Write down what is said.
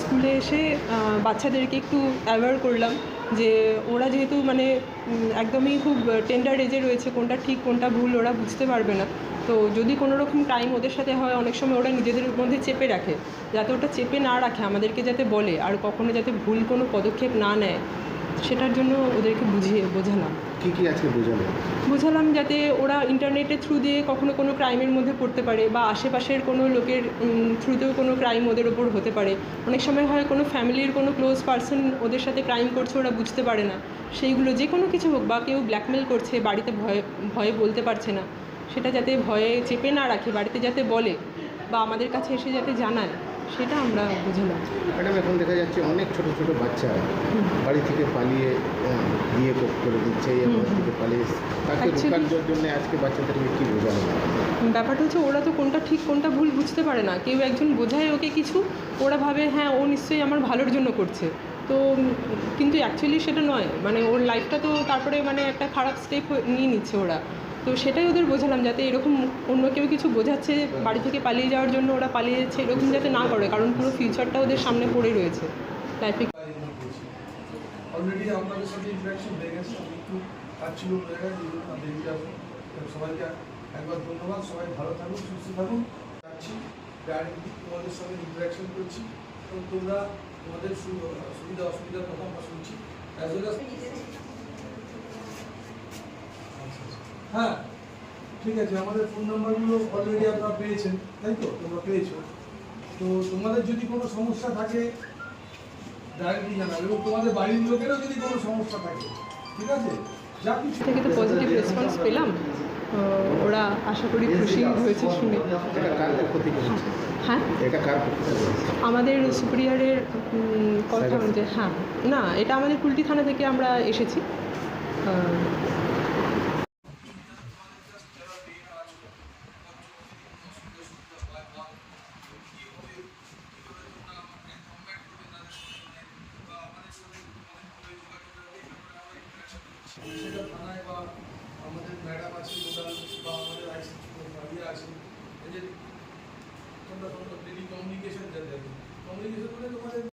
স্কুলে এসে বাচ্চাদেরকে একটু অ্যাওয়ার করলাম যে ওরা যেহেতু মানে একদমই খুব টেন্ডার এজে রয়েছে, কোনটা ঠিক, কোনটা ভুল ওরা বুঝতে পারবে না। তো যদি কোনো রকম টাইম ওদের সাথে হয়, অনেক সময় ওরা নিজেদের মধ্যে চেপে রাখে। যাতে ওটা চেপে না রাখে, আমাদেরকে যাতে বলে, আর কখনো যাতে ভুল কোনো পদক্ষেপ না নেয়। সেটার জন্য ওদেরকে বুঝিয়ে বোঝালাম। কি কি আজকে বোঝানো বোঝালাম যাতে ওরা ইন্টারনেটের থ্রু দিয়ে কখনো কোনো ক্রাইমের মধ্যে পড়তে পারে বা আশেপাশের কোনো লোকের থ্রুতেও কোনো ক্রাইম ওদের ওপর হতে পারে। অনেক সময় হয় কোনো ফ্যামিলির কোনো ক্লোজ পার্সন ওদের সাথে ক্রাইম করছে ওরা বুঝতে পারে না। সেইগুলো যে কোনো কিছু হোক বা কেউ ব্ল্যাকমেল করছে বাড়িতে ভয়ে ভয়ে বলতে পারছে না। সেটা যাতে ভয়ে চেপে না রাখে বাড়িতে যাতে বলে বা আমাদের কাছে এসে যাতে জানায়। সেটা আমরা বুঝলাম ম্যাডাম এখন দেখা যাচ্ছে অনেক ছোট ছোট বাচ্চা বাড়ি থেকে পালিয়ে বিয়ে করে দিচ্ছে। থেকে পালিয়ে তাকে রোখার জন্য আজকে বাচ্চাদেরকে কি বোঝানো? ব্যাপারটা হচ্ছে ওরা তো কোনটা ঠিক কোনটা ভুল বুঝতে পারে না। কেউ একজন বোঝায় ওকে কিছু ওরা ভাবে হ্যাঁ ও নিশ্চয়ই আমার ভালোর জন্য করছে। তো কিন্তু অ্যাকচুয়ালি সেটা নয়। মানে ওর লাইফটা তো তারপরে মানে একটা খারাপ স্টেপ নিয়ে নিচ্ছে ওরা। তো সেটাই ওদের বোঝালাম যাতে এরকম অন্য কেউ কিছু বোঝাচ্ছে, বাড়ি থেকে পালিয়ে যাওয়ার জন্য ওরা পালিয়ে যাচ্ছে এরকম যাতে না করে, কারণ পুরো ফিউচারটা ওদের সামনে পড়ে রয়েছে। লাইফে অলরেডি আপনাদের সাথে হয়ে গেছে সবাইকে একবার সবাই ভালো থাকুন, সুস্থ থাকুন। যাচ্ছি তোমাদের সঙ্গে করছি। তোমরা তোমাদের অসুবিধার শুনছি। হ্যাঁ ঠিক আছে আমাদের ফোন নাম্বারগুলো অলরেডি আপনারা পেয়েছেন তাই তো? তোমরা পেয়েছ। তো তোমাদের যদি কোনো সমস্যা থাকে ডাইরেক্টলি জানাবে এবং তোমাদের বাড়ির লোকেরও যদি কোনো সমস্যা থাকে ঠিক আছে? যা কিছু থেকে তো পজিটিভ রেসপন্স পেলাম। ওরা আশা করি খুশি হয়েছে শুনে। হ্যাঁ? আমাদের সুপ্রিয়ারের কথা অনুযায়ী হ্যাঁ। না এটা আমাদের কুলটি থানা থেকে আমরা এসেছি। সেটা থানায় বা আমাদের ম্যাডাম আছে, লোকাল বা আমাদের আইসি ইয়ে আছে এদের তোমরা তোমরা ডেলি কমিউনিকেশন যাতে কমিউনিকেশন মানে তোমাদের